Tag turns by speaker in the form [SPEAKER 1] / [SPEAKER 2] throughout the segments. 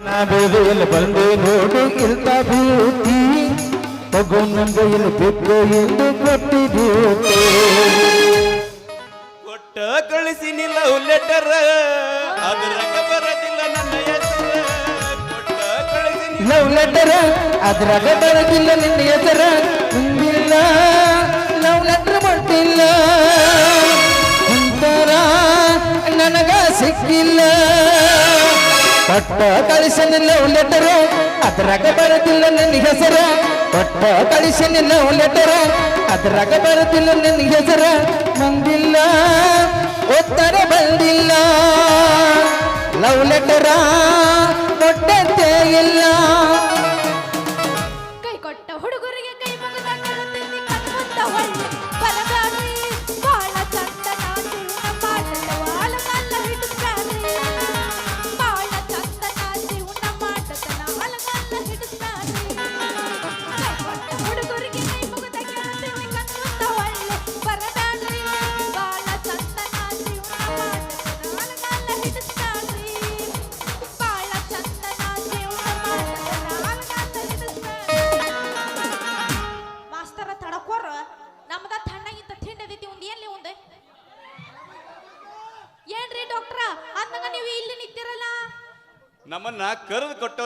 [SPEAKER 1] ನಾ ಬಂದೆ ನೋಡು ಭೂತಿ ಬ್ಯೂಟಿ ತಗೋ ನಂಬೆಯಲ್ಲಿ ಬಿದ್ದು ಎಂದು
[SPEAKER 2] ಕೊಟ್ಟ ಕಳಿಸಿನಿಲ್ಲ ಲೆಟರ್ ಅದ್ರಾಗ ಬರದಿಲ್ಲ ನನ್ನ ಕೊಟ್ಟ ಕಳಿಸಿನಿಲ್ಲ
[SPEAKER 1] ಲವ್ ಲೆಟರ್ ಅದ್ರಾಗ ಬರದಿಲ್ಲ ನಿನ್ನ ಹೆಸರ. ಹಿಂದಿಲ್ಲ ಲವ್ ಲೆಟರ್ ಮಾಡ್ತಿಲ್ಲ ಒಂಥರ ನನಗ ಸಿಕ್ಕಿಲ್ಲ. ಕೊಟ್ಟ ಕಳಿಸನ ಲವ್ ಲೆಟರ್ ಅದ್ರಾಗ ಬರದಿಲ್ಲ ನನ್ನ ಹೆಸರ. ಕೊಟ್ಟ ಕಳಿಸನ ಲವ್ ಲೆಟರ್ ಅದ್ರಾಗ ಬರದಿಲ್ಲ ನನ್ನ ಹೆಸರ. ಬಂದಿಲ್ಲ ಉತ್ತರ ಬಂದಿಲ್ಲ. ಲವ್ ಲೆಟರ ಕೊಟ್ಟಂತೆ ಇಲ್ಲ.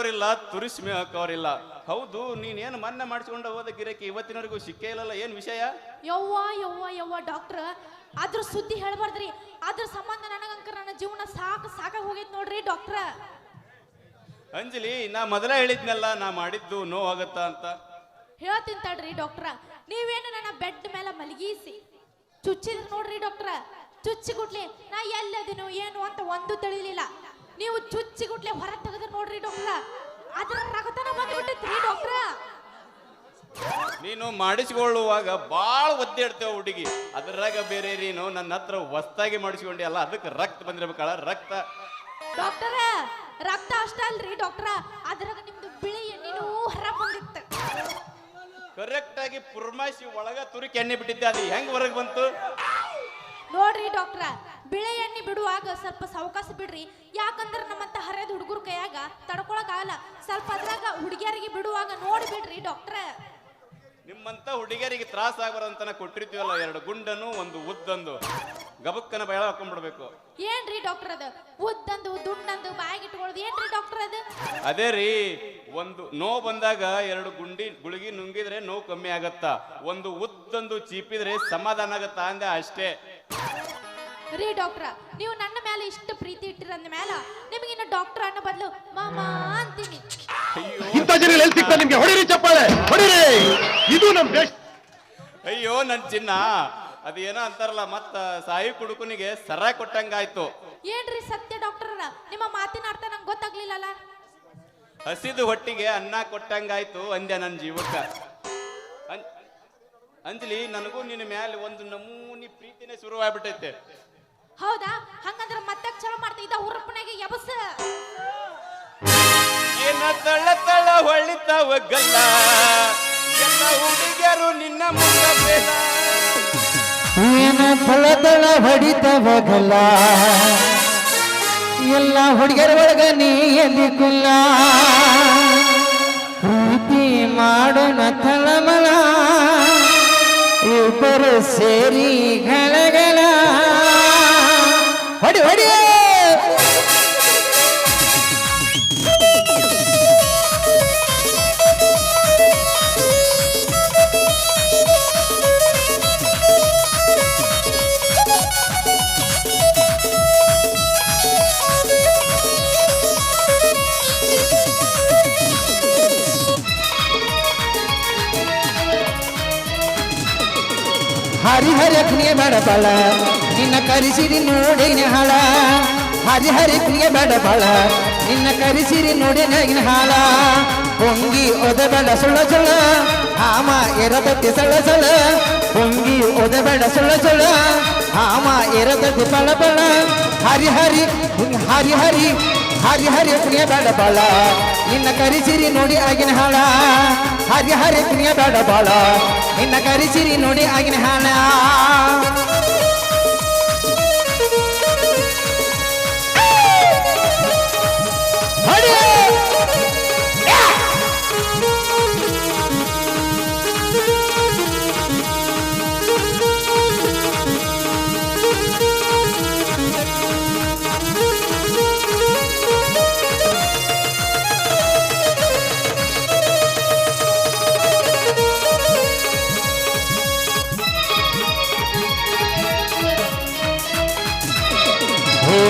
[SPEAKER 2] ಕೊಟ್ಟವರಿಲ್ಲ ತುರಿಸಿ ಹಾಕೋರಿಲ್ಲ ಹೌದು ನೀನೇನ್ ಮೊನ್ನೆ ಮಾಡಿಸ್ಕೊಂಡ ಹೋದ ಗಿರಕಿ ಇವತ್ತಿನವರೆಗೂ ಸಿಕ್ಕೇ ಇಲ್ಲಲ್ಲ ಏನ್ ವಿಷಯ?
[SPEAKER 3] ಯವ್ವ ಯವ್ವ ಯವ್ವ ಡಾಕ್ಟ್ರ ಅದ್ರ ಸುದ್ದಿ ಹೇಳ್ಬಾರ್ದ್ರಿ. ಅದ್ರ ಸಂಬಂಧ ನನಗಂಕರ ನನ್ನ ಜೀವನ ಸಾಕು ಸಾಕ ಹೋಗೈತ್ ನೋಡ್ರಿ ಡಾಕ್ಟ್ರ
[SPEAKER 2] ಅಂಜಲಿ ನಾ ಮೊದಲೇ ಹೇಳಿದ್ನಲ್ಲ ನಾ ಮಾಡಿದ್ದು ನೋವಾಗತ್ತಾ ಅಂತ.
[SPEAKER 3] ಹೇಳ್ತೀನಿ ತಡ್ರಿ ಡಾಕ್ಟ್ರ ನೀವೇನು ನನ್ನ ಬೆಡ್ ಮೇಲೆ ಮಲಗಿಸಿ? ಚುಚ್ಚಿದ್ರು ನೋಡ್ರಿ ಡಾಕ್ಟ್ರ ಚುಚ್ಚಿ ಗುಟ್ಲಿ ನಾ ಎಲ್ಲದಿನೋ ಏನು ಅಂತ ಒಂದು ತಿಳಿಲಿಲ್ಲ. ನೀವು ಚುಚ್ಚಿ ಗುಟ್ಲೆ ಹೊರ ತೆಗೆದ್ರ ನೋಡ್ರಿ ಡಾಕ್ಟ್ರ. ಅದ್ರ ರಗತನ ಬಂದ್ಬಿಟ್ಟೈತ್ರಿ ಡಾಕ್ಟ್ರ.
[SPEAKER 2] ನೀನು ಮಾಡಿಸಿಕೊಳ್ಳುವಾಗ ಬಾಳ ಒದ್ದೆ ಇಡ್ತೇವೆ ಹುಡುಗಿ. ಅದ್ರಾಗ ಬೇರೆ ನೀನು ನನ್ನ ಹತ್ರ ಹೊಸ್ತಾಗಿ ಮಾಡಿಸ್ಕೊಂಡಿ ಅಲ್ಲ ಅದಕ್ಕೆ ರಕ್ತ ಬಂದಿರ್ಬೇಕಲ್ಲ ರಕ್ತ.
[SPEAKER 3] ಡಾಕ್ಟರ ರಕ್ತ ಅಷ್ಟ ಅಲ್ರಿ ಡಾಕ್ಟ್ರ. ಅದ್ರಾಗ ನಿಮ್ದು ಬಿಳಿ ಎಣ್ಣೆ ಹೊರ ಬಂದಿತ್ತು.
[SPEAKER 2] ಕರೆಕ್ಟ್ ಆಗಿ ಪುರ್ಮಾಸಿ ಒಳಗ ತುರಿಕೆ ಎಣ್ಣೆ ಬಿಟ್ಟಿದ್ದೆ ಅದು ಹೆಂಗ್ ಹೊರಗೆ ಬಂತು?
[SPEAKER 3] ನೋಡ್ರಿ ಡಾಕ್ಟ್ರ ಬಿಳೆ ಎಣ್ಣೆ ಬಿಡುವಾಗ ಸ್ವಲ್ಪ ಸಾವಕಾಶ ಬಿಡ್ರಿ. ಯಾಕಂದ್ರೆ ನಮ್ಮಂತ ಹರಿಯದ ಹುಡುಗರ ಕೈಯಾಗ ತಡ್ಕೊಳಕಾಗಲ್ಲ ಸ್ವಲ್ಪ ಅದ್ರಾಗ ಹುಡುಗಿಯರಿಗೆ ಬಿಡುವಾಗ ನೋಡಿ ಬಿಡ್ರಿ ಡಾಕ್ಟ್ರ.
[SPEAKER 2] ನಿಮ್ಮಂತ ಹುಡುಗಿಯರಿಗೆ ತ್ರಾಸ ಆಗಬಾರಂತನ ಕೊಟ್ಟಿರ್ತೀವಲ್ಲ ಎರಡು ಗುಂಡನು ಒಂದು ಉದ್ದಂದು ಗಬಕ್ಕನ ಬಯಲ ಹಾಕೊಂಡ್ಬಿಡ್ಬೇಕು
[SPEAKER 3] ಏನ್ರಿ ಡಾಕ್ಟರ್ ಅದು? ಉದ್ದಂದು ದುಂಡಂದು ಬಾಯಿಗೆ ಇಟ್ಕೊಳ್ಳೋದು ಏನ್ರಿ ಡಾಕ್ಟರ್ ಅದು?
[SPEAKER 2] ಅದೇ ರೀ ಒಂದು ನೋವು ಬಂದಾಗ ಎರಡು ಗುಂಡಿ ಗುಳಿಗಿ ನುಂಗಿದ್ರೆ ನೋವು ಕಮ್ಮಿ ಆಗತ್ತ? ಒಂದು ಉದ್ದಂದು ಚೀಪಿದ್ರೆ ಸಮಾಧಾನ ಆಗತ್ತಾ ಅಂದೆ ಅಷ್ಟೇ.
[SPEAKER 3] ರೀ ಡಾಕ್ಟ್ರ ನೀವು ನನ್ನ ಮೇಲೆ ಇಷ್ಟು ಪ್ರೀತಿ ಇಟ್ಟಿರಂದ ಮೇಲೆ ನಿಮಗೆ ಇನ್ನು ಡಾಕ್ಟರ್ ಅನ್ನೋ ಬದಲು ಮಾಮಾ ಅಂತೀನಿ.
[SPEAKER 2] ಅಯ್ಯೋ.
[SPEAKER 4] ಇಂಥ ಜನ ಎಲ್ಲಿ ಸಿಗ್ತಾರೆ ನಿಮ್ಗೆ? ಹೊಡಿರಿ ಚಪ್ಪಾಳೆ ಹೊಡಿರಿ. ಇದು ನಮ್ ದೇಶ.
[SPEAKER 2] ಅಯ್ಯೋ ನನ್ ಚಿನ್ನ. ಅದೇನೋ ಅಂತಾರಲ್ಲ ಮತ್ತ ಸಾಯಿ ಕುಡುಕನಿಗೆ ಸರ ಕೊಟ್ಟಂಗಾಯ್ತು.
[SPEAKER 3] ಏನ್ರಿ ಸತ್ಯ ಡಾಕ್ಟರ್ ನಿಮ್ಮ ಮಾತಿನ ಅರ್ಥ ನಂಗೆ ಗೊತ್ತಾಗ್ಲಿಲ್ಲಲ್ಲ?
[SPEAKER 2] ಹಸಿದು ಹೊಟ್ಟಿಗೆ ಅನ್ನ ಕೊಟ್ಟಂಗಾಯ್ತು ಅಂದೆ ನನ್ನ ಜೀವಕ್ಕ. ಅಂ- ಅಂಜಲಿ ನನಗೂ ನಿನ್ನ ಮ್ಯಾಲೆ ಒಂದು ನಮೂನಿ ಪ್ರೀತಿನೇ ಶುರುವಾಗ್ಬಿಟ್ಟೈತೆ.
[SPEAKER 3] ಹೌದಾ? ಹಂಗಂದ್ರೆ ಮತ್ತೆ ಚಲೋ ಮಾಡ್ತಾ ಇದ್ದ ಹುರಪ್ಪನಾಗೆ ಎಬಸ.
[SPEAKER 2] ಏನ ತಳ ತಳ ಹೊಳಿತಾವ ಗಲ್ಲ ಎಲ್ಲ ಹುಡುಗಿಯರು ನಿನ್ನ ಮುಂದ ಬೇಡ.
[SPEAKER 1] ಏನ ತಳ ತಳ ಹೊಡಿತವಗಲ್ಲ ಎಲ್ಲ ಹುಡುಗರ ಒಳಗ ನೀ ಎಲ್ಲಿ ಕುಲ್ಲ? ಪ್ರೀತಿ ಮಾಡೋಣ ತಳಮಳ ಇಬ್ಬರು ಸೇರಿ ಗಳಗಳ ಹೊಡಿ ಹೊಡಿ ಹರಿಹರ ಬೇಡ ಬಾಳ ನಿನ್ನ ಕರಿಸಿರಿ ನೋಡಿನ ಹಾಳ ಹರಿ ಕ್ರಿಯೆ ಬೇಡ ಬಾಳ ನಿನ್ನ ಕರಿಸಿರಿ ನೋಡಿನ ಹಾಳ ಹೊಂಗಿ ಬಡ ಸುಳ್ಳ ಸುಳ ಹಾಮ ಎರದತ್ತಿ ಸಳ ಸಳ ಹೊಂಗಿ ಬಡ ಸುಳ ಸುಳ ಹಾಮ ಎರದತ್ತಿ ಪಳ ಪಳ. ಹರಿ ಹರಿ ಹರಿ ಹರಿ ಹರಿ ಹರಿ ಪ್ರಿಯ ಬೇಡ ಬಾಳ ನಿನ್ನ ಕರಿಸಿರಿ ನೋಡಿ ಆಗಿನ ಹಾಳ ಹರಿ ಹರಿ ಪ್ರಿಯ ಬೇಡ ಬಾಳ ನಿನ್ನ ಕರಿಸಿರಿ ನೋಡಿ ಆಗಿನ ಹಾಳ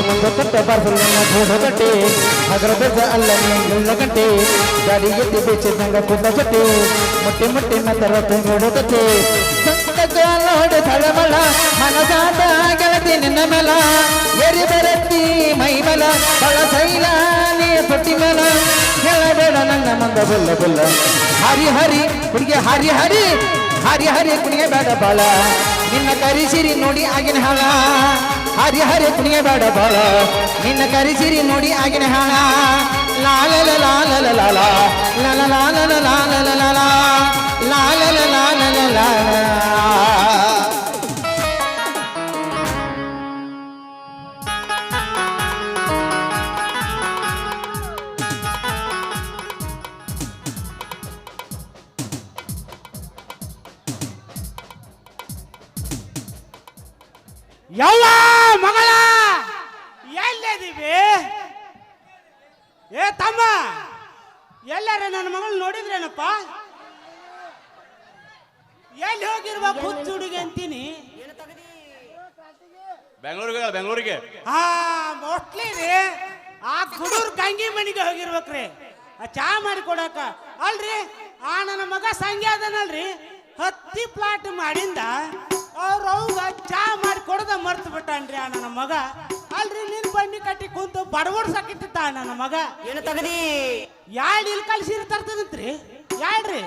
[SPEAKER 1] ಬಾರ್ಸಲ್ಲ ಧೂಳು ಗಂಟೆ ಅದರ ಬೆದ್ದ ಅಲ್ಲ ನೀಳ ಗಂಟೆ ಗಾಡಿ ಎತ್ತಿ ಬೇಚಿದಂಗ ಕುಂದ ಜೊತೆ ಮುಟ್ಟಿ ಮುಟ್ಟಿ ಮತ್ತರ ತುಂಬಿಡು ಕತೆ ನೋಡು ತಳಮಳ ಮನಸಾದ ಗೆಳತಿ ನಿನ್ನ ಮೇಲ ಎರಿ ಬರತ್ತಿ ಮೈ ಮೇಲ ಬಳ ಸೈಲ ನೀ ಪಟ್ಟಿ ಮೇಲ ಹೇಳಬೇಡ ನನ್ನ ಮಂದ ಬಲ್ಲ ಬಲ್ಲ ಹರಿ ಹರಿ ಹುಡುಗಿ ಹರಿ ಹರಿ ಹರಿ ಹರಿ ಕುಣಿಯ ಬೇಡ ಬಾಳ. ನಿನ್ನ ಕರಿಸಿರಿ ನೋಡಿ ಆಗಿನ ಹಾಳ ಹರಿಹರಿ ಕುಣಿಯಬೇಡ ಬಾಳ ನಿನ್ನ ಕರಿಸಿರಿ ನೋಡಿ ಆಗಿನ ಹಾಳ ಲಾಲಲ ಲಾಲಲ ಲಾಲ ಲಲ ಲಾಲಲ ಲಾಲಲ ಲಾಲ ಲಾಲಲ ಲಾಲಲ ಲಾಲ
[SPEAKER 5] ಯವ್ವ ಮಗಳ! ಎಲ್ಲಿದ್ದೀವಿ? ಏ ತಮ್ಮ! ಎಲ್ಲಾರ ನನ್ನ ಮಗಳು ನೋಡಿದ್ರೇನಪ್ಪ? ಎಲ್ಲಿ ಹೋಗಿರ್ಬೇಕು ಹುಚ್ಚು ಹುಡುಗಿ ಅಂತೀನಿ?
[SPEAKER 2] ಬೆಂಗಳೂರಿಗೆ ಬೆಂಗಳೂರಿಗೆ.
[SPEAKER 5] ಹಾ ಮೋಸ್ಟ್ಲಿ ರೀ ಆ ಕುಡೂರ್ ಗಂಗಿ ಮನಿಗೆ ಹೋಗಿರ್ಬೇಕ್ರಿ ಆ ಚಾ ಮಾಡಿ ಕೊಡಕ. ಅಲ್ರಿ ಆ ನನ್ನ ಮಗ ಸಂಗ್ಯಾ ಅದನಲ್ರಿ. ಹತ್ತಿ ಪ್ಲಾಟ್ ಮಾಡಿಂದ ಅವ್ರ ಅವ್ಗ ಚಾ ಮಾಡಿ ಕೊಡದ ಮರ್ತು ಬಿಟ್ಟಾನ್ರಿ ಆ ನನ್ನ ಮಗ. ಅಲ್ರಿ ನಿನ್ ಬಂಡಿ ಕಟ್ಟಿ ಕುಂತು ಬಡವಡ್ ಸಾಕಿತ್ತ ನನ್ನ ಮಗ.
[SPEAKER 6] ಏನು ತಗದಿ?
[SPEAKER 5] ಯಾಡ್ ಇಲ್ಲಿ ಕಲ್ಸಿರಿ ತರ್ತದಂತ್ರಿ? ರೀ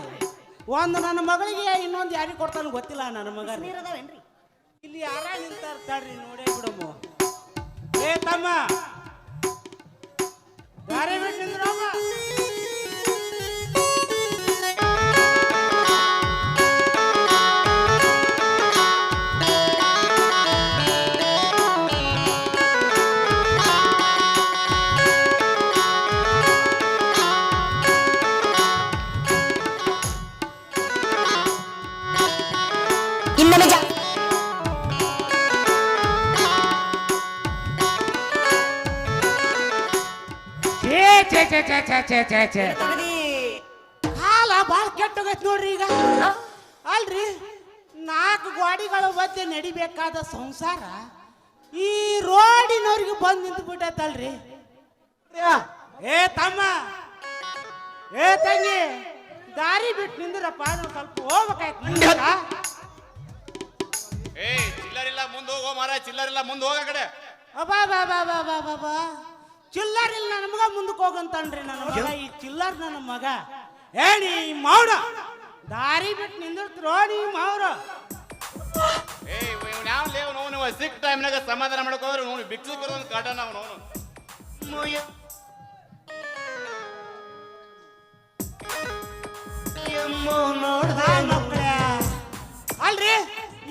[SPEAKER 5] ಒಂದು ನನ್ನ ಮಗಳಿಗೆ ಇನ್ನೊಂದು ಯಾರಿಗೆ ಕೊಡ್ತಾನ ಗೊತ್ತಿಲ್ಲ ನನ್ನ ಮಗ. ರೀ.
[SPEAKER 6] ನೀರದವೇನ್ರಿ
[SPEAKER 5] ಇಲ್ಲಿ ಯಾರ ನಿಂತಾರ ತಡ್ರಿ ನೋಡೇ ಬಿಡಮ್ಮ. ಏ ತಮ್ಮ. ದಾರಿ ಬಿಟ್ಟು ನಿಂದ್ರಮ್ಮ? ಛೇ ಛೇ ಛೇ ಛೇ. ಕಾಲ ಭಾಳ ಕೆಟ್ಟೋಗೈತ್ ನೋಡ್ರಿ ಈಗ. ಅಲ್ರಿ ನಾಲ್ಕು ಗೋಡಿಗಳ ಮಧ್ಯೆ ನಡಿಬೇಕಾದ ಸಂಸಾರ ಈ ರೋಡಿನವ್ರಿಗೆ ಬಂದು ನಿಂತು ಬಿಟ್ಟೈತಲ್ರಿ ಏ ತಮ್ಮ ಏ ತಂಗಿ ದಾರಿ ಬಿಟ್ಟು ನಿಂದ್ರಪ್ಪ ನಾವು ಸ್ವಲ್ಪ ಹೋಗ್ಬೇಕಾಯ್ತು?
[SPEAKER 2] ಏ ಚಿಲ್ಲರಿಲ್ಲ ಮುಂದೆ ಹೋಗೋ ಮಾರ ಚಿಲ್ಲರಿಲ್ಲ ಮುಂದೆ ಹೋಗ ಕಡೆ.
[SPEAKER 5] ಅಬ್ಬಾ ಬಾ ಬಾ ಬಾ ಬಾ ಬಾ ಬಾ ಚಿಲ್ಲರ್ ಇಲ್ಲ ನನ್ನ ಮಗ ಮುಂದಕ್ಕೆ ಹೋಗಂತಾನ್ರಿ ನನ್ನ ಮಗ ಈ ಚಿಲ್ಲರ್ ನನ್ನ ಮಗ. ಏನಿ ಮೌಡ ದಾರಿ ಬಿಟ್ಟು ನಿಂದಿರ್ತಿರೋ ನೀ ಮಾವ್ರ?
[SPEAKER 2] ಏ ನಾವು ಲೇವ್ ನೋವು ನೀವು? ಸಿಕ್ ಟೈಮ್ನಾಗ ಸಮಾಧಾನ ಮಾಡ್ಕೋದ್ರೆ ನೋವು ಬಿಕ್ಸು ಬರೋದು ಕಾಟ ನಾವು ನೋವು.
[SPEAKER 5] ಅಲ್ರಿ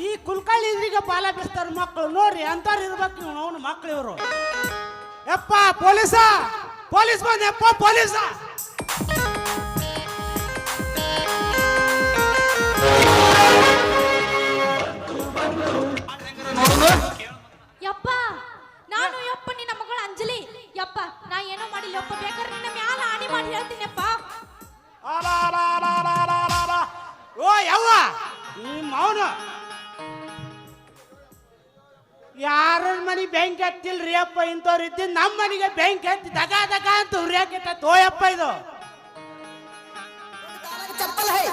[SPEAKER 5] ಈ ಕುಲ್ಕಾಳಿ ಇದ್ರಿಗೆ ಪಾಲ ಬಿಸ್ತಾರ ಮಕ್ಕಳು ನೋಡ್ರಿ ಅಂತಾರ ಇರ್ಬೇಕು ನೀವು ಅವನು ಮಕ್ಳು ಇವರು. ಯಪ್ಪ ಪೊಲೀಸ? ಪೊಲೀಸ್ ಬಂದೆಪ್ಪ ಪೊಲೀಸ? ಇಂಥವ್ರು ಇದ್ದು ನಮ್ಮ ಮನೆಗೆ ಬೆಂಕಿ ಹತ್ತಿ ದಗ ದಗ ಅಂತ ಉರಿಯಾಕೈತ ತೋಯಪ್ಪ ಇದು.
[SPEAKER 6] ಚಪ್ಪಲ್ ಹೈ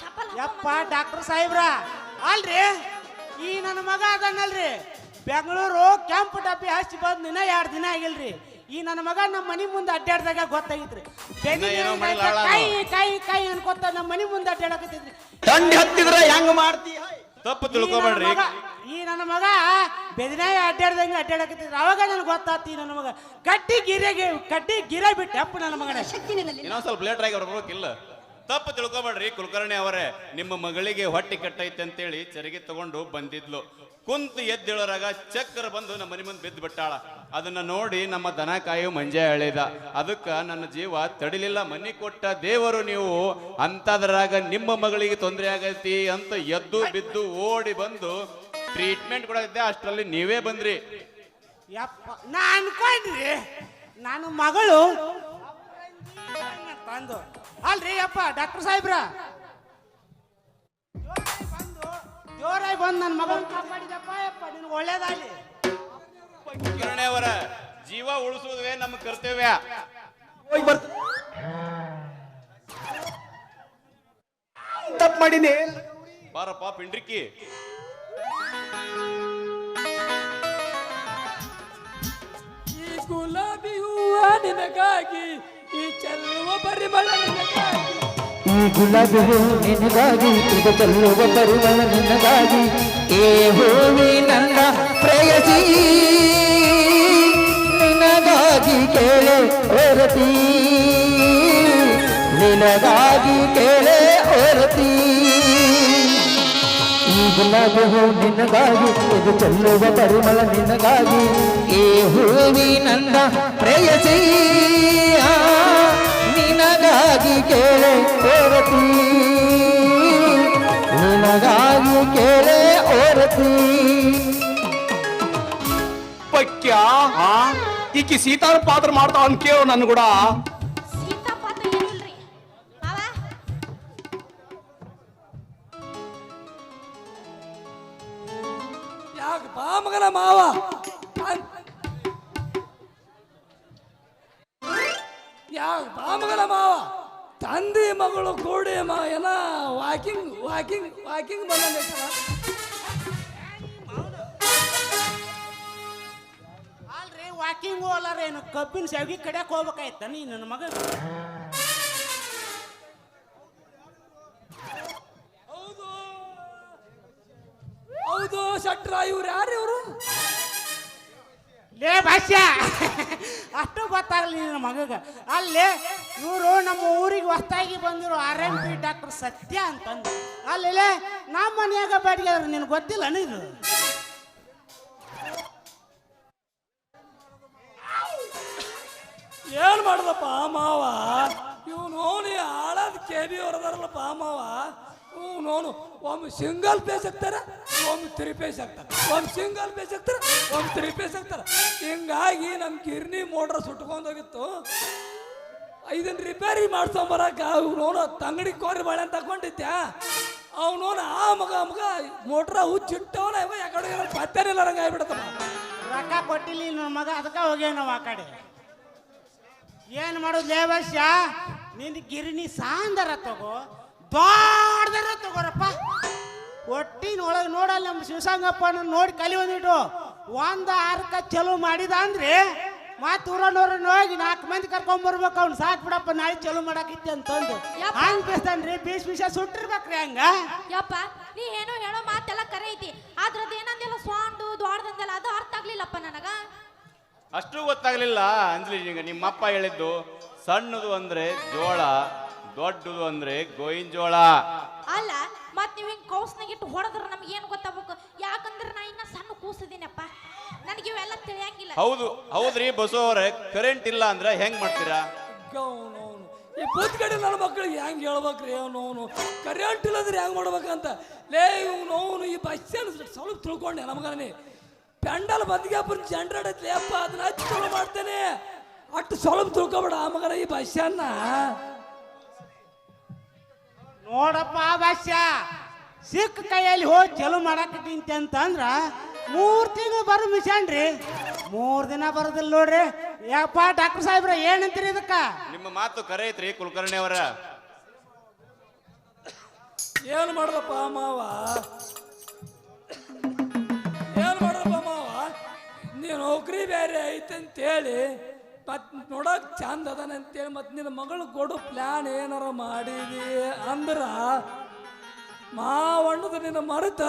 [SPEAKER 3] ಚಪ್ಪಲ್
[SPEAKER 5] ಯಪ್ಪ ಡಾಕ್ಟರ್ ಸಾಹೇಬ್ರ ಅಲ್ರಿ? ಈ ನನ್ನ ಮಗ ಅದನ್ನಲ್ರಿ. ಬೆಂಗಳೂರು ಕೆಂಪು ಡಬ್ಬಿ ಹಚ್ಚಿ ಬಂದ್ ದಿನ ಎರಡು ದಿನ ಆಗಿಲ್ರಿ. ಈ ನನ್ನ ಮಗ ನಮ್ಮ ಮನೆ ಮುಂದೆ ಅಡ್ಡಾಡ್ದಾಗ ಗೊತ್ತಾಗಿತ್ರಿ. ಕೈ ಕೈ ಕೈ ಅನ್ಕೊತ ನಮ್ಮ ಮನೆ ಮುಂದೆ ಅಡ್ಡಾಡಕತ್ತಿದ್ರಿ.
[SPEAKER 4] ತಂಡಿ ಹತ್ತಿದ್ರೆ ಹೆಂಗ್ ಮಾಡ್ತಿ?
[SPEAKER 2] ತಪ್ಪು ತಿಳ್ಕೊಬೇಡ್ರಿ.
[SPEAKER 5] ಈ ನನ್ನ ಮಗ ಬೆದಿನಾಯ ಅಡ್ಡಾಡ್ದಂಗೆ ಅಡ್ಡಾಡಕತ್ತಿದ್ರು ಅವಾಗ ನನಗೆ ಗೊತ್ತಾತಿ ನನ್ನ ಮಗ. ಕಟ್ಟಿ ಗಿರೆಗೆ ಕಟ್ಟಿ ಗಿರೆ ಬಿಟ್ಟೆ ಅಪ್ಪ ನನ್ನ ಮಗನ.
[SPEAKER 2] ಇನ್ನೊಂದ್ ಸ್ವಲ್ಪ ಲೇಟ್ ಆಗಿ ಬರ್ಬೇಕಿಲ್ಲ. ತಪ್ಪು ತಿಳ್ಕೊಬೇಡ್ರಿ ಕುಲಕರ್ಣಿ ಅವರೇ ನಿಮ್ಮ ಮಗಳಿಗೆ ಹೊಟ್ಟೆ ಕಟ್ಟೈತೆ ಅಂತೇಳಿ ಚರಿಗೆ ತಗೊಂಡು ಬಂದಿದ್ಲು. ಕುಂತು ಎದ್ದೇಳೋರಾಗ ಚಕ್ರ ಬಂದು ನಮ್ಮ ಮನೆ ಮುಂದೆ ಬಿದ್ದು ಬಿಟ್ಟಾಳ ಅದನ್ನ ನೋಡಿ ನಮ್ಮ ದನ ಕಾಯು ಮಂಜೆ ಎಳೆದ ಅದಕ್ಕ ನನ್ನ ಜೀವ ತಡಿಲಿಲ್ಲ ಮನಿ ಕೊಟ್ಟ ದೇವರು ನೀವು. ಅಂತದ್ರಾಗ ನಿಮ್ಮ ಮಗಳಿಗೆ ತೊಂದರೆ ಆಗೈತಿ ಅಂತ ಎದ್ದು ಬಿದ್ದು ಓಡಿ ಬಂದು ಟ್ರೀಟ್ಮೆಂಟ್ ಕೊಡದಿದ್ದೆ ಅಷ್ಟರಲ್ಲಿ ನೀವೇ ಬಂದ್ರಿ.
[SPEAKER 5] ಯಪ್ಪ ನಾ ಅನ್ಕೊಂಡ್ರಿ ನಾನು ಮಗಳು. ತಂದು ಅಲ್ರಿ ಯಪ್ಪ ಡಾಕ್ಟರ್ ಸಾಹೇಬ್ರ. ಜೋರಾಗಿ ಬಂದು ಬಂದು ನನ್ನ ಮಗನ ಕಾಪಾಡಿದಪ್ಪ ಯಪ್ಪ ನಿನ್ಗೆ ಒಳ್ಳೇದಾಗ್ಲಿ.
[SPEAKER 2] ಅವರ ಜೀವ ಉಳಿಸುವುದೇ ನಮ್ಮ ಕರ್ತವ್ಯ.
[SPEAKER 4] ಹೋಗಿ ಬರ್ತ ತಪ್ಪು ಮಾಡಿನಿ.
[SPEAKER 2] ಬಾರಪ್ಪ ಪಿಂಡ್ರಿಕ್ಕಿ
[SPEAKER 7] ನಿನಗಾಗಿ, ಈ ಚೆಲ್ಲುವ ಪರಿಮಳ ನಿನಗಾಗಿ
[SPEAKER 1] ಈ ಗುಲಾಬಿ ಹೂ ನಿನಗಾಗಿ, ಇದು ಚೆಲ್ಲುವ ಪರಿಮಳ ನಿನಗಾಗಿ ಏ ಹೂವಿ ನನ್ನ ಪ್ರೇಯಸಿ, ನಿನಗಾಗಿ ಕೇಳೆ ಹೊರತಿ ನಿನಗಾಗಿ ಕೇಳೆ ಹೊರತಿ ಈ ಗುಲಾಬಿ ಹೂ ನಿನಗಾಗಿ, ಇದು ಚೆಲ್ಲುವ ಪರಿಮಳ ನಿನಗಾಗಿ ಈ ಹೂವಿ ನನ್ನ ಪ್ರೇಯಸಿ. ನಿನಗಾಗಿ ಕೇಳೆ ಓರತಿ. ನಿನಗಾಗಿ ಕೇಳೆ ಓರತಿ.
[SPEAKER 4] ಪಕ್ಯ ಈಕಿ ಸೀತಾರ ಪಾತ್ರ ಮಾಡ್ತಾವ ಅಂತ ಕೇಳು ನನ್ ಕೂಡ
[SPEAKER 5] ಕಬ್ಬಿನ ಸೆವಗಿ ಕಡ್ಯಾಕ್ ಹೋಗ್ಬೇಕಾಯ್ತ? ನೀ ನನ್ನ ಮಗ.
[SPEAKER 7] ಹೌದು. ಹೌದು ಶಟ್ರ ಇವ್ರು ಯಾರು ಇವರು?
[SPEAKER 5] ಲೇ ಭಾಷ್ಯ. ಅಷ್ಟು ಗೊತ್ತಾಗಲಿ ನಿನ್ನ ಮಗಗ. ಅಲ್ಲೇ ಇವರು ನಮ್ಮ ಊರಿಗೆ ಹೊಸ್ತಾಗಿ ಬಂದಿರೋ R M P doctor Satya ಅಂತಂದು ಅಲ್ಲಿ ನಮ್ಮ ಮನ್ಯಾಗ ಬಾಡಿಗೆ ನಿನಗೆ ಗೊತ್ತಿಲ್ಲ ಇದು
[SPEAKER 7] ಇವ್ ಇವ್ ಒಮ್ಮೆ ಸಿಂಗಲ್ ಪೇಸ್ ಹಾಕ್ತಾರ, ಒಮ್ಮೆ ತ್ರೀ ಪೇಸ್ ಹಾಕ್ತಾರ. ಒಂದು ಸಿಂಗಲ್ ಪೇಸ್ ಹಾಕ್ತಾರ, ಒಮ್ಮೆ ತ್ರೀ ಪೇಸ್ ಹಾಕ್ತಾರ. ಹಿಂಗಾಗಿ ನಮ್ಮ ಕಿರ್ನಿ ಮೋಟ್ರ್ ಸುಟ್ಕೊಂಡೋಗಿತ್ತು ಇದನ್ನ ರಿಪೇರಿ ಮಾಡ್ಸೊಂಬರಕ ಅವ್ನು ತಂಗಡಿ ಕೋರಿ ಬಾಳೆ ಅಂತ ಅವನು ಆ ಮಗ ಮಗ ಮೋಟ್ರ ಹುಚ್ಚಿಟ್ಟವನ ಇವ ಯಾಕಡೆ ಪತ್ತೇನಿಲ್ಲ ರಂಗ ಆಗ್ಬಿಡತ್ತಮ್ಮ
[SPEAKER 5] ರೊಕ್ಕ ಕೊಟ್ಟಿಲ್ಲ ನನ್ನ ಮಗ, ಅದಕ್ಕೆ ಹೋಗ್ಯಾವ ನಾವು ಆ ಕಡೆ. ಏನು ಮಾಡೋದು ಲೇವಶ್ಯ ನಿನ್ನ ಗಿರಣಿ ಸಾಂದರ ತಗೋ ದೊಡ್ಡದರ ತಗೋರಪ್ಪ. ಒಟ್ಟಿನ ಒಳಗೆ ನೋಡಲ್ಲ ನಮ್ಮ ಶಿವಸಂಗಪ್ಪ ನೋಡಿ ಕಲಿ ಬಂದಿಟ್ಟು ಒಂದು ಆರ್ಕ ಚಲೋ ಮಾಡಿದ ಅಂದ್ರೆ ಮತ್ತೆ ಊರನವ್ರನ್ನ ಹೋಗಿ ನಾಲ್ಕು ಮಂದಿ ಕರ್ಕೊಂಡ್ ಬರ್ಬೇಕು ಅವ್ನು ಸಾಕ್ ಬಿಡಪ್ಪ ನಾಳೆ ಚಲೋ ಮಾಡಾಕಿತ್ತೆ ಅಂತಂದು. ಹಂಗ್ ಬೇಸ್ತಾನ್ರಿ ಬೀಸ್ ಬೀಸ ಸುಟ್ಟಿರ್ಬೇಕ್ರಿ ಹಂಗ?
[SPEAKER 3] ಯಪ್ಪ ನೀ ಏನೋ ಹೇಳೋ ಮಾತೆಲ್ಲ ಕರೆ ಐತಿ ಆದ್ರದ್ದು ಏನಂದೆಲ್ಲ ಸ್ವಾಂಡು ದೊಡ್ಡದಂದೆಲ್ಲ ಅದು ಅರ್ಥ ಆಗ್ಲಿಲ್ಲಪ್ಪ ನನಗ.
[SPEAKER 2] ಅಷ್ಟು ಗೊತ್ತಾಗ್ಲಿಲ್ಲ. ಅಂಜಲಿ ಈಗ ನಿಮ್ಮಪ್ಪ ಹೇಳಿದ್ದು ಸಣ್ಣದು ಅಂದ್ರೆ ಜೋಳ ದೊಡ್ಡದು ಅಂದ್ರೆ ಗೋವಿನ ಜೋಳ.
[SPEAKER 3] ಅಲ್ಲ ಮತ್ ನೀವ್ ಹಿಂಗ್ ಕೌಸ್ನಾಗ ಇಟ್ಟು ಹೊಡೆದ್ರ ನಮ್ಗೆ ಏನ್ ಗೊತ್ತಾಗ್ಬೇಕು? ಯಾಕಂದ್ರೆ ನಾ ಇನ್ನ ಸಣ್ಣ ಕೂಸಿದೀನಪ್ಪ. ನನಗೆ ಇವೆಲ್ಲ ತಿಳಿಯಂಗಿಲ್ಲ.
[SPEAKER 2] ಹೌದು ಹೌದ್ರಿ ಅವರೇ ಕರೆಂಟ್ ಇಲ್ಲ ಅಂದ್ರೆ ಹೆಂಗ್ ಮಾಡ್ತೀರಾ?
[SPEAKER 7] ಈ ಬೂತ್ ಕಡೆ ನನ್ನ ಮಕ್ಕಳಿಗೆ ಹೆಂಗೆ ಹೇಳ್ಬೇಕ್ರಿ? ಅವನು ಕರೆಂಟ್ ಇಲ್ಲದ್ರೆ ಹೆಂಗೆ ಮಾಡ್ಬೇಕಂತ? ಲೇ ಇವ್ನು ಈ ಬಸ್ ಸ್ವಲ್ಪ ತಿಳ್ಕೊಂಡೆ ನಮಗನೇ. ಪೆಂಡಲ್ ಬಂದ್ಗ್ಯಾಪುರ ಜನರೇಟ್ ಐತಿ ಅಪ್ಪ ಅದನ್ನ ಹಚ್ಚಿ ಚಲೋ ಮಾಡ್ತೇನೆ. ಅಷ್ಟು ಸ್ವಲ್ಪ ತಿಳ್ಕೊಬೇಡ ಆ ಮಗನ ಈ ಭಾಷ್ಯನ್ನ.
[SPEAKER 5] ನೋಡಪ್ಪ ಭಾಷ್ಯ. ಸಿಕ್ಕ ಕೈಯಲ್ಲಿ ಹೋಗಿ ಚಲೋ ಮಾಡಾಕತ್ತೀನಿ ಅಂತಂದ್ರ ಮೂರ್ ತಿಂಗಳು ಬರೋ ಮಿಷನ್ರಿ ಮೂರ್ ದಿನ ಬರೋದಿಲ್ಲ ನೋಡ್ರಿ. ಯಪ್ಪ ಡಾಕ್ಟರ್ ಸಾಹೇಬ್ರ ಏನಂತೀರಿ ಇದಕ್ಕ?
[SPEAKER 2] ನಿಮ್ಮ ಮಾತು ಕರೆ ಐತ್ರಿ ಕುಲಕರ್ಣಿ ಅವರ
[SPEAKER 7] ಏನು ಮಾಡ್ದಪ್ಪ ಮಾವ? ನೀನು ನೌಕರಿ ಬೇರೆ ಐತೆ ಅಂತೇಳಿ ಮತ್ ನೋಡಕ್ ಚಂದ ಅದಾನ ಅಂತೇಳಿ ಮತ್ ನಿನ್ನ ಮಗಳು ಕೊಡು ಪ್ಲಾನ್ ಏನಾರ ಮಾಡಿದಿ ಅಂದ್ರ ಮಾವಣ್ಣದ ನಿನ್ನ ಮರೆತ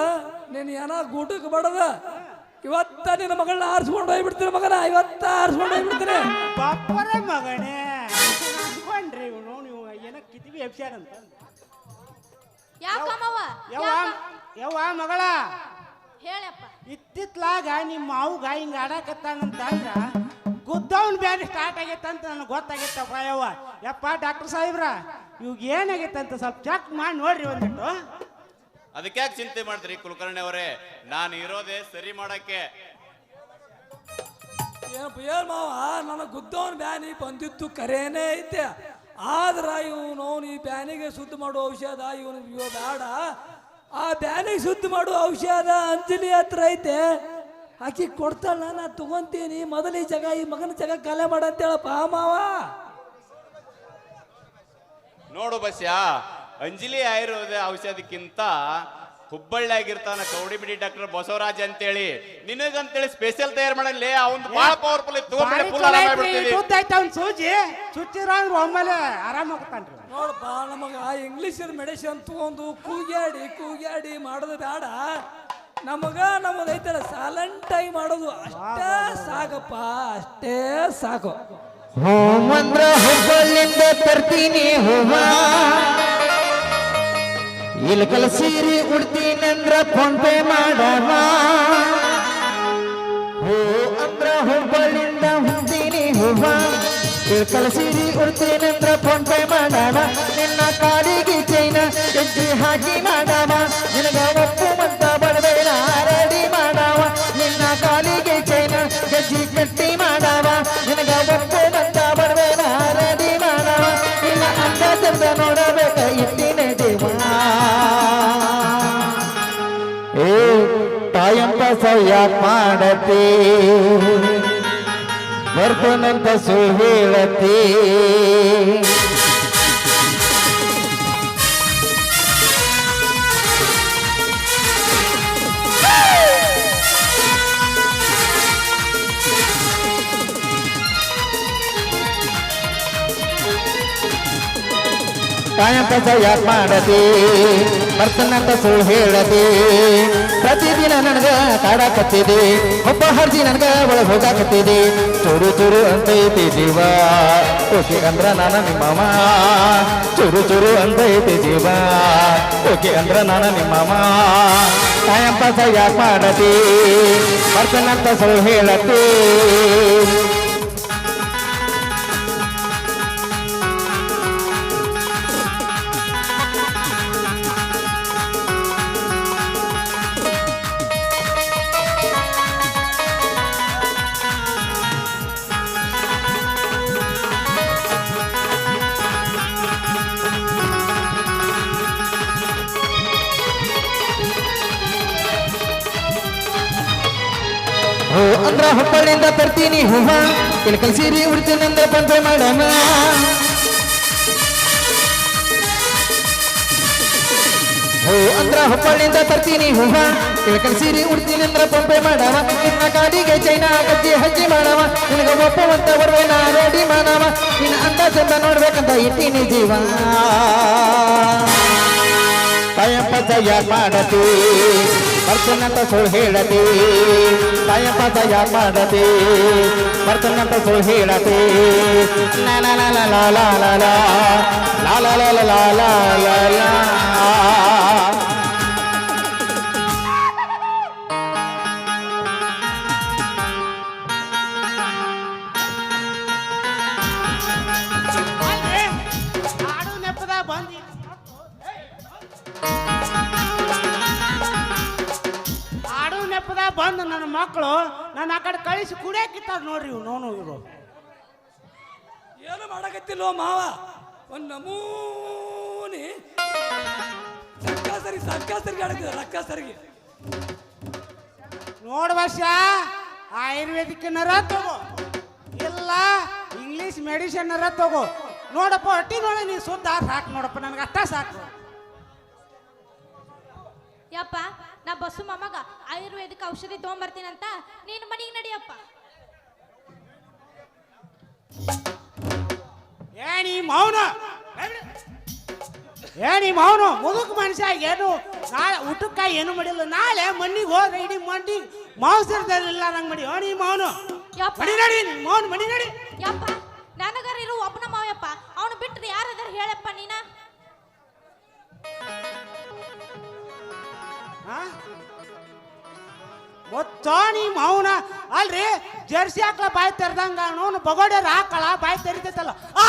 [SPEAKER 7] ನೀನು ಏನ ಗೂಟಕ್ಕೆ ಬಡದ ಇವತ್ತ ನಿನ್ನ ಮಗಳನ್ನ ಆರಿಸ್ಕೊಂಡು ಹೋಗ್ಬಿಡ್ತೀನಿ ಮಗನ ಇವತ್ತ ಆರಿಸ್ಕೊಂಡು ಹೋಗ್ಬಿಡ್ತೀನಿ.
[SPEAKER 5] ಬಪ್ಪರೇ ಮಗನೇ ಅನ್ಕೊಂಡ್ರಿ ಇವನು ನೀವು ಏನ ಕಿತಿವಿ ಎಬ್ಸ್ಯಾರ ಅಂತ.
[SPEAKER 3] ಯಾವ
[SPEAKER 5] ಯವ್ವ ಯವ್ವ ಮಗಳ
[SPEAKER 3] ಹೇಳಪ್ಪ.
[SPEAKER 5] ಇತ್ತಿತ್ಲಾಗ ನಿಮ್ಮ ಮಾವುಗ ಹಿಂಗ ಆಡಾಕತ್ತಾನಂತ ಅಂದ್ರ ಗುದ್ದವನ್ ಬ್ಯಾನಿ ಸ್ಟಾರ್ಟ್ ಆಗೈತೆ ಅಂತ ನನಗೆ ಗೊತ್ತಾಗೈತಪ್ಪ ಯವ್ವ. ಯಪ್ಪ ಡಾಕ್ಟರ್ ಸಾಹೇಬ್ರ ಇವಾಗ ಏನಾಗೈತೆ ಅಂತ ಸ್ವಲ್ಪ ಚೆಕ್ ಮಾಡಿ ನೋಡ್ರಿ ಒಂದಿಟ್ಟು.
[SPEAKER 2] ಅದಕ್ಕೆ ಯಾಕೆ ಚಿಂತೆ ಮಾಡಿದ್ರಿ ಕುಲಕರ್ಣಿ ಅವರೇ? ನಾನು ಇರೋದೇ ಸರಿ ಮಾಡಕ್ಕೆ.
[SPEAKER 7] ಏನಪ್ಪ ಏನ್ ಮಾವ ನನಗೆ ಗುದ್ದವನ್ ಬ್ಯಾನಿ ಬಂದಿತ್ತು ಕರೇನೇ ಐತೆ. ಆದ್ರ ಇವನು ಈ ಬ್ಯಾನಿಗೆ ಶುದ್ಧ ಮಾಡೋ ಔಷಧ ಇವನು ಇವ ಬೇಡ. ಆ ಬ್ಯಾನಿಗೆ ಶುದ್ಧ ಮಾಡೋ ಔಷಧ ಅಂಜಲಿ ಹತ್ರ ಐತೆ. ಆಕಿ ಕೊಡ್ತಾಳ ನಾ ತಗೊಂತೀನಿ. ಮೊದಲ ಈ ಜಗ ಈ ಮಗನ ಜಾಗ ಅಂತ ಮಾಡಂತೇಳಪ್ಪ ಮಾವ.
[SPEAKER 2] ನೋಡು ಬಸ್ಯಾ ಅಂಜಲಿ ಆಯುರ್ವೇದ ಔಷಧಕ್ಕಿಂತ ಹುಬ್ಬಳ್ಳಿಯಾಗಿರ್ತಾನ ಕೌಡಿಬಿಡಿ ಡಾಕ್ಟರ್ ಬಸವರಾಜ್ ಅಂತೇಳಿ. ನಿನಗಂತೇಳಿ ಸ್ಪೆಷಲ್ ತಯಾರು ಮಾಡಲಿ ಅವ್ನು ಬಾಳ ಪವರ್ಫುಲ್ ಇತ್ತು.
[SPEAKER 5] ಸೂಜಿ. ಚುಚ್ಚಿರೋ ಒಮ್ಮೆಲೆ ಆರಾಮ ಹೋಗ್ತಾನ್ರಿ.
[SPEAKER 7] ನೋಡಪ್ಪ, ನಮಗ ಇಂಗ್ಲೀಷಿನ ಮೆಡಿಸಿನ್ ತಗೊಂಡು ಕೂಗ್ಯಾಡಿ ಕೂಗ್ಯಾಡಿ ಮಾಡೋದು ಬೇಡ. ನಮಗ ನಮ್ಮ ಐತಲ್ಲ ಸೈಲೆಂಟ್ ಆಗಿ ಮಾಡೋದು ಅಷ್ಟೇ ಸಾಕಪ್ಪ ಅಷ್ಟೇ ಸಾಕು
[SPEAKER 1] ಹೋಮಂದ್ರ ಹುಬ್ಬಳ್ಳಿಂದ ತರ್ತೀನಿ ಹೋಮ ಇಲ್ಕಲ್ ಸೀರೆ ಉಡ್ತೀನಂದ್ರ ಫೋನ್ ಪೇ ಮಾಡವ. ಹೋ ಅಂದ್ರ ಹುಬ್ಬಳ್ಳಿಂದ ಹುಡ್ತೀನಿ ಹೂವ. ಇಲ್ಕಲ್ ಸೀರೆ ಉಡ್ತೀನಂದ್ರ ಫೋನ್ ಮಾಡವ, ನಿನ್ನ ಕಾಲಿಗೆ ಚೈನ ಹೆಜ್ಜೆ ಹಾಕಿ ಮಾಡಾವ. ನಿನಗ ಒಪ್ಪು ಮಂತ ಬಡಬೇಡ ರೆಡಿ ಮಾಡಾವ, ನಿನ್ನ ಕಾಲಿಗೆ ಚೈನ ಎಜ್ಜಿ ಕಟ್ಟಿ ಮಾಡಾವ. ನಿನಗ ಒಪ್ಪು ಮಂತ ಬಡಬೇಡ ರೆಡಿ ಮಾಡಾವ. ನಿನ್ನ ಅಂದ ಚಂದ ನೋಡಬೇಕ ಇಟ್ಟಿನ ದೇವ. ಏ ತಾಯಂಪ ಯಾಕೆ ಮಾಡತಿ. ಕರ್ತನಂತ ಸುಳ್ಳು ಹೇಳತಿ ಕಾಯಂ ಕಸ ಯಾಕೆ ಮಾಡತಿ ಬರ್ತನಂತ ಸುಳ್ಳು ಹೇಳದೆ, ಪ್ರತಿದಿನ ನನಗ ಕಾಡಾಕತ್ತಿದೆ ಒಬ್ಬ ಹರ್ಜಿ ನನಗ ಒಳ ಹೋಗಾಕತ್ತಿದೆ. ಚೂರು ಚೂರು ಅಂತೈತಿ ಜೀವ, ಓಕೆ ಅಂದ್ರ ನಾನ ನಿಮ್ಮಮ್ಮ. ಚೂರು ಚೂರು ಅಂತೈತಿ ಜೀವ, ಓಕೆ ಅಂದ್ರ ನಾನ ನಿಮ್ಮಮ್ಮ. ಕಾಯಂಪ ಯಾಕೆ ಮಾಡತಿ? ಬರ್ತನಂತ ಸುಳ್ಳು ಅಂದ್ರ ಹೊಪ್ಪಳ್ಳಿಂದ ತರ್ತೀನಿ, ಹೂವ. ಇಲ್ಲಿ ಕಲ್ಸಿರಿ ಉಡ್ತೀನಂದ ಪಂಚೆ ಮಾಡೋಣ ಹೋ, ಅಂದ್ರ ಹೊಪ್ಪಳ್ಳಿಂದ ತರ್ತೀನಿ, ಹೂವ. ಇಲ್ಲಿ ಕಲ್ಸಿರಿ ಉಡ್ತೀನಂದ್ರ ಪಂಪೆ ಮಾಡವ ನಿನ್ನ ಕಾಲಿಗೆ ಚೈನಾ ಕತ್ತಿ ಹಚ್ಚಿ ಮಾಡವ ನಿನಗ ಒಪ್ಪವಂತ ಬರುವೆ ನಾ ರೆಡಿ ಮಾಡವ ನಿನ್ನ ಅಂದಾಜಂತ ನೋಡ್ಬೇಕಂತ ಇಟ್ಟೀನಿ ಜೀವ. ಪಯಪಚಯ ಮಾಡತೀ? ಬರ್ತನಂತ ಸುಳ್ಳು ಹೇಳತಿ ತಾಯಪ್ಪ ಯಾಕೆ ಮಾಡತಿ ಬರ್ತನಂತ ಸುಳ್ಳು ಹೇಳತಿ ಲಾ ಲಾ ಲಾ ಲಾ ಲಾ ಲಾ ಲಾ ಲಾ
[SPEAKER 5] ಕಳಿಸಿ ಕುಡಿಯಾಕಿತ್ತಾರ ನೋಡ್ರಿ ಇವ್ ನೋನು ಇವರು.
[SPEAKER 7] ಏನು ಮಾಡಕತ್ತಿಲ್ಲೋ ಮಾವ? ಒಂದು ನಮೂನಿ. ಸರಿ ಸಕ್ಕ ಸರಿಗೆ ಆಡಕ್ತಿದ ರಕ್ಕ ಸರಿಗೆ
[SPEAKER 5] ನೋಡ ವರ್ಷ ಆಯುರ್ವೇದಿಕ್ ನರ ತಗೋ. ಇಲ್ಲ ಇಂಗ್ಲೀಷ್ ಮೆಡಿಸಿನ್ ನರ ತಗೋ. ನೋಡಪ್ಪ ಹೊಟ್ಟಿ ನೋಡಿ ನೀ ಸುದ್ದ ಸಾಕು ನೋಡಪ್ಪ ನನಗೆ ಅಷ್ಟ ಸಾಕು.
[SPEAKER 3] ಯಪ್ಪ ನಾ ಬಸ್ಸು ಮೊಮ್ಮಗ ಆಯುರ್ವೇದಿಕ್ ಔಷಧಿ ತಗೊಂಬರ್ತೀನಂತ ನೀನು ಮನೆಗೆ ನಡಿಯಪ್ಪ.
[SPEAKER 5] ಏನಿ ಮೌನ. ಏನಿ ಮೌನ. ಮುದುಕ್ ಮನುಷ್ಯ ಏನು ನಾಳೆ ಊಟಕ್ಕ ಏನು ಮಾಡಿಲ್ಲ. ನಾಳೆ ಮಣ್ಣಿಗೆ ಹೋದ್ರೆ ಇಡೀ ಮಂಡಿ ಮಾಂಸರ್ದಲ್ಲಿಲ್ಲ ನಂಗೆ ಮಾಡಿ. ಓಣಿ ಮೌನು.
[SPEAKER 3] ಯಪ್ಪ.
[SPEAKER 5] ಮಡಿ ನಡಿ ಮೌನ್ ಮಡಿ ನಡಿ.
[SPEAKER 3] ಯಪ್ಪ. ನನಗರ ಇರು ಒಬ್ಬನ ಮಾವಯ್ಯಪ್ಪ. ಅವನು ಬಿಟ್ಟರೆ ಯಾರದಾರ ಹೇಳಪ್ಪ ನೀನ?
[SPEAKER 5] ಮೊತ್ತಾನಿ ಮೌನ ಅಲ್ರಿ ಜರ್ಸಿ ಹಾಕ್ಲ ಬಾಯಿ ತೆರೆದಂಗ ಅವನು ಬಗೋಡ್ಯಾರ ಹಾಕಳ ಬಾಯಿ ತೆರಿತೈತಲ್ಲ ಆ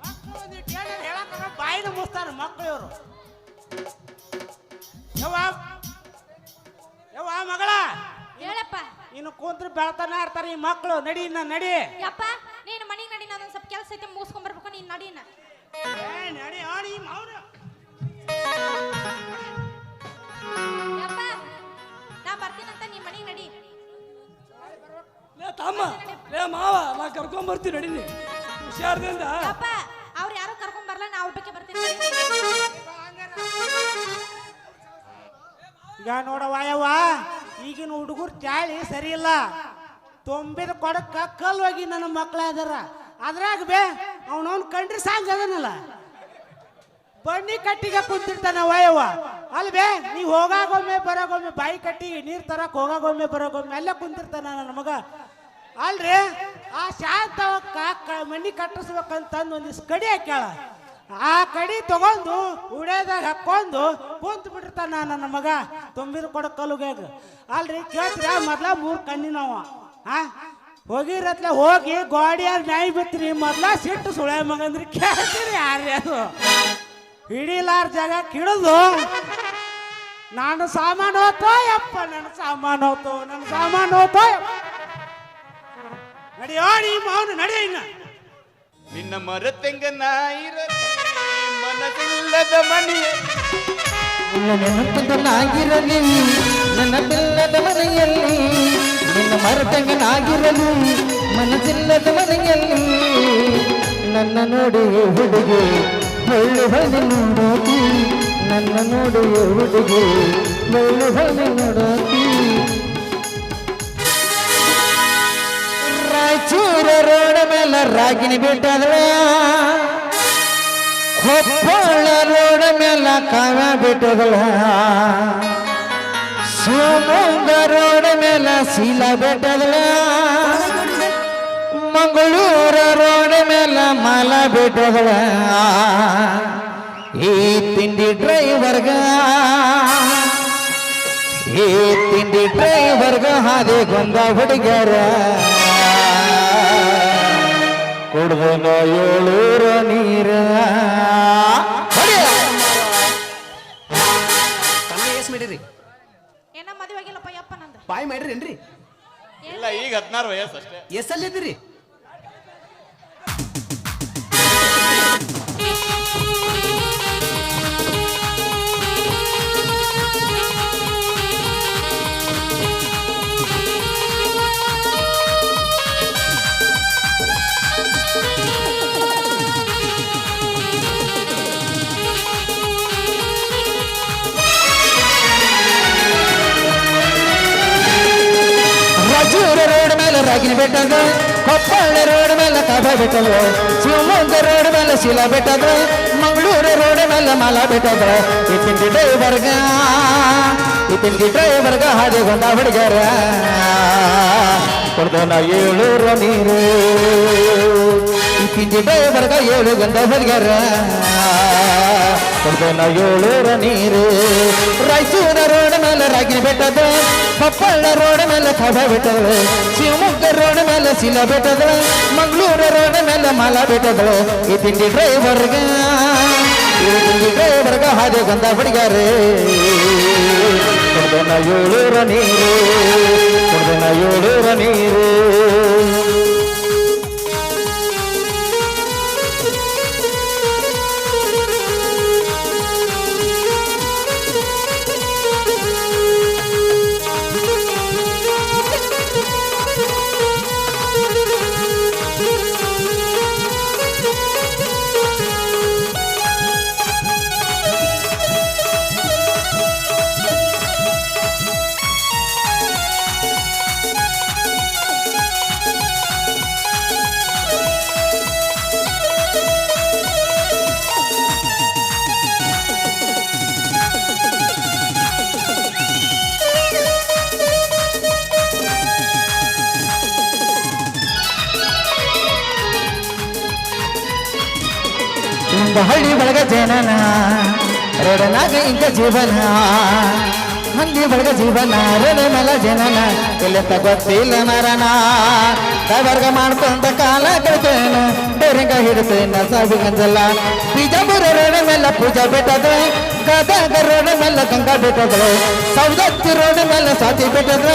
[SPEAKER 5] ಮಕ್ಳು ಒಂದಿಟ್ ಏನಾರ ಹೇಳಕ್ಕಾರ ಬಾಯಿನ ಮುಸ್ತಾರ ಮಕ್ಳು ಇವರು ಇನ್ನು ಕೂತ್ರು ಬೆಳತನ ಆಡ್ತಾರೆ ಈ ಮಕ್ಕಳು ನಡಿ ಇನ್ನ ನಡಿ.
[SPEAKER 3] ಯಪ್ಪ ನೀನು ಮನೆಗೆ ನಡಿ ನಾನು ಸ್ವಲ್ಪ ಕೆಲಸ ಐತೆ ಮುಗಿಸ್ಕೊಂಡ್ ಬರ್ಬೇಕು ನೀ ನೀನ್ ನಡಿನ
[SPEAKER 5] ಏ ನಡಿ ಆಡಿ ಮಾವ್ನ
[SPEAKER 3] ಯಪ್ಪ ನಾ ಬರ್ತೀನಂತ ನೀ ಮನೆಗೆ ನಡಿ.
[SPEAKER 7] ಲೇ ತಮ್ಮ ಲೇ ಮಾವ ನಾ ಕರ್ಕೊಂಡ್ ಬರ್ತೀನಿ ನಡೀನಿ ಹುಷಾರದಿಂದ.
[SPEAKER 3] ಯಪ್ಪ ಅವ್ರು ಯಾರು ಕರ್ಕೊಂಡ್ ಬರಲ್ಲ ನಾ ಒಬ್ಬಕ್ಕೆ ಬರ್ತೀನಿ.
[SPEAKER 5] ಈಗ ನೋಡವ್ವ ಯವ್ವ. ಈಗಿನ ಹುಡುಗರು ಚಾಳಿ ಸರಿ ಇಲ್ಲ ತುಂಬಿದ ಕೊಡಕ್ಕ ಕಲ್ಲು ಹೋಗಿ ನನ್ನ ಮಕ್ಳು ಅದಾರ ಅದ್ರಾಗ ಬೇ, ಅವನವನ್ ಕಂಡ್ರಿ ಸಾಂಗ್ ಅದನಲ್ಲ. ಬಣ್ಣಿ ಕಟ್ಟಿಗೆ ಕುಂತಿರ್ತಾನ ಯವ್ವ ಅಲ್ವೇ ನೀ ಹೋಗಾಗೊಮ್ಮೆ ಬರೋಗೊಮ್ಮೆ ಬಾಯಿ ಕಟ್ಟಿ ನೀರ್ ತರಕ್ ಹೋಗಾಗೊಮ್ಮೆ ಬರೋಗೊಮ್ಮೆ ಅಲ್ಲೇ ಕುಂತಿರ್ತಾನ ನನ್ನ ಮಗ. ಅಲ್ರಿ, ಆ ಶಾಂತವಕ್ಕ ಮಣ್ಣಿ ಕಟ್ಟಿಸ್ಬೇಕಂತಂದು ಒಂದು ಕಡಿ ಹಾಕ್ಯಾಳ. ಆ ಕಡಿ ತಗೊಂಡು ಉಡ್ಯದಾಗ ಹಾಕೊಂಡು ಕುಂತ ಬಿಟ್ಟಿರ್ತಾನ ನನ್ನ ಮಗ. ತುಂಬಿದ ಕೊಡ ಕಲ್ಲುಗ್ಯಾಗ. ಅಲ್ರಿ ಕೇಳ್ತೀರ? ಮೊದ್ಲ ಮೂರ್ ಕಣ್ಣಿನವ. ಹಾ ಹೋಗಿರತ್ಲೆ, ಹೋಗಿ ಗೋಡಿಯಾರ ನಾಯಿ ಬಿತ್ರಿ. ಮೊದ್ಲ ಸಿಟ್ಟು ಸುಳೆ ಮಗಂದ್ರಿ ಕೇಳ್ತೀರಿ ಯಾರ್ರಿ ಅದು? ಹಿಡಿಲಾರ ಜಾಗ ಕಿಡಿದು. ನಾನು ಸಾಮಾನು ಹೋತೋ ಯಪ್ಪ, ನನ್ನ ಸಾಮಾನು ಹೋತೋ, ನನ್ನ ಸಾಮಾನು ಹೋತೋ ನಡೆಯೋ, ನೀ ಮಾವನು ನಡೆಯ
[SPEAKER 2] ನಿನ್ನ ಮರ ತೆಂಗ ನಾಯಿರಲಿ ಮನದಿಲ್ಲದ ಮನೆಯ
[SPEAKER 1] ನೆನಪುದನಾಗಿರಲಿ ನನ್ನ ಬೆಲ್ಲದ ಮನೆಯಲ್ಲಿ, ನಿನ್ನ ಮರತಂಗನಾಗಿರಲಿ, ಮನಸ್ಸಿಲ್ಲದ ಮನೆಯಲ್ಲಿ. ನನ್ನ ನೋಡಿ ಹುಡುಗಿ ಹೊಳ್ಳು ಹೊಳ್ಳಿ ನೋಡೋತಿ ನನ್ನ ನೋಡಿ ಹುಡುಗಿ ಹೊಳ್ಳು ಹೊಳ್ಳಿ ನೋಡೋತಿ ರಾಯಚೂರ ರೋಡ ಮೇಲೆ ರಾಗಿಣಿ ಬಿಟ್ಟದ್ರ ಕೊಪ್ಪಳ ರೋಡ ಮೇಲೆ ಕಾವ್ಯ ಬಿಟ್ಟದಳ ಶಿವಮೊಗ್ಗ ರೋಡ ಮೇಲೆ ಶೀಲ ಬಿಟ್ಟದಳ ಮಂಗಳೂರ ರೋಡ ಮೇಲೆ ಮಾಲ ಬಿಟ್ಟದಳ ಈ ತಿಂಡಿ ಡ್ರೈವರ್ಗ ಈ ತಿಂಡಿ ಡ್ರೈವರ್ಗ ಹಾದಿ ಗೊಂದ ಹುಡುಗರ ಕುಡ್ದು ಏಳೂರ ನೀರ.
[SPEAKER 4] ತಮ್ಮ ಎಸ್ ಮಾಡಿರಿ.
[SPEAKER 3] ಏನ ಮದುವೆ ಆಗಿಲ್ಲಪ್ಪ ಯಪ್ಪ ನಂದು.
[SPEAKER 4] ಬಾಯ್ ಮಾಡಿರೇನ್ರಿ?
[SPEAKER 2] ಇಲ್ಲ ಈಗ ಹದಿನಾರು ವಯಸ್ಸು ಅಷ್ಟೇ.
[SPEAKER 4] ಎಸ್
[SPEAKER 1] ರಾಗಿನ ಬೆಟ್ಟದ ಕೊಪ್ಪಳ ರೋಡ್ ಮೇಲೆ ಕಾಬ ಬೆಟ್ಟದ, ಶಿವಮೊಗ್ಗ ರೋಡ್ ಮೇಲೆ ಶಿಲಾ ಬೆಟ್ಟದ, ಮಂಗಳೂರು ರೋಡ್ ಮೇಲೆ ಮಾಲ ಬೆಟ್ಟದ. ತಿಂಡಿ ಡ್ರೈವರ್ಗ ತಿಂಡಿ ಡ್ರೈವರ್ಗ ಹಾದಿ ಗೊಂದ ಹುಡುಗರ. ಕೊಡ್ದನ ಏಳೂರ ನೀರು. ತಿಂಡಿ ಡ್ರೈವರ್ಗ ಏಳು ಗಂಧ ಹುಡುಗರ. ಕೊಡ್ದನ ಏಳೂರ ನೀರು. ರಾಯಚೂರ ರಾಗಿನ ಬೆಟ್ಟದ ಕೊಪ್ಪಳ ರೋಡ್ ಮೇಲೆ ಕಬ ಬೆಟ್ಟಗಳು ಶಿವಮೊಗ್ಗ ರೋಡ್ ಮೇಲೆ ಶಿಲ ಬೆಟ್ಟದ, ಮಂಗಳೂರು ರೋಡ್ ಮೇಲೆ ಮಲ ಬೆಟ್ಟಗಳು ಈ ತಿಂಡಿ ಡ್ರೈವರ್ಗ, ಈ ತಿಂಡಿ ಡ್ರೈವರ್ಗ ಹಾದಿ ಗಂಧ ಹುಡುಗಾರೆ ಏಳೂರ ನೀರು ಏಳೂರ ನೀರು. ಇಂಕ ಜೀವನ. ಹಂದಿ ಒಳಗ ಜೀವನ ರೇ ಮಲ ಜನನ. ಇಲ್ಲಿ ಗೊತ್ತಿಲ್ಲ ಮರಣ ಕೈವರ್ಗ ಮಾಡ್ಕೊಂಡ ಕಾಲ ಕಳ್ತೇನ. ಬೇರೆಂಗ ಹಿಡಿತೇನ ಸಾವಿಗಂಜಲ್ಲ ಬಿಜಾಪುರ ರೋಡ ಮೇಲೆ ಪೂಜಾ ಬೆಟ್ಟದ. ಗದಗ ರೋಡ ಮೇಲೆ ಗಂಗಾ ಬೆಟ್ಟದ. ಸೌದತ್ತಿ ರೋಡ ಮೇಲೆ ಸಾತಿ ಬೆಟ್ಟದ.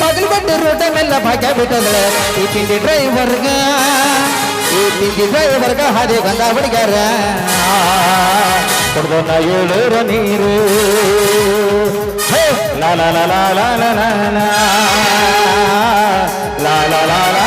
[SPEAKER 1] ಬಗಲ್ಬಡ್ಡಿ ರೋಡ ಮೇಲೆ ಭಾಗ್ಯ ಬೆಟ್ಟದ. ಈ ತಿಂಡಿ ಡ್ರೈವರ್ಗ ತಿಂದಿದ್ದ ವರ್ಗ ಹಾದಿ ಬಂದ ಹುಡುಗರ ಕುಡ್ದೊನ್ನ ಏಳೂರ ನೀರು. ಲಾ ಲಾ ಲಾ ಲಾ ಲಾ. ಲಾ ಲಾ ಲಾ ಲಾ.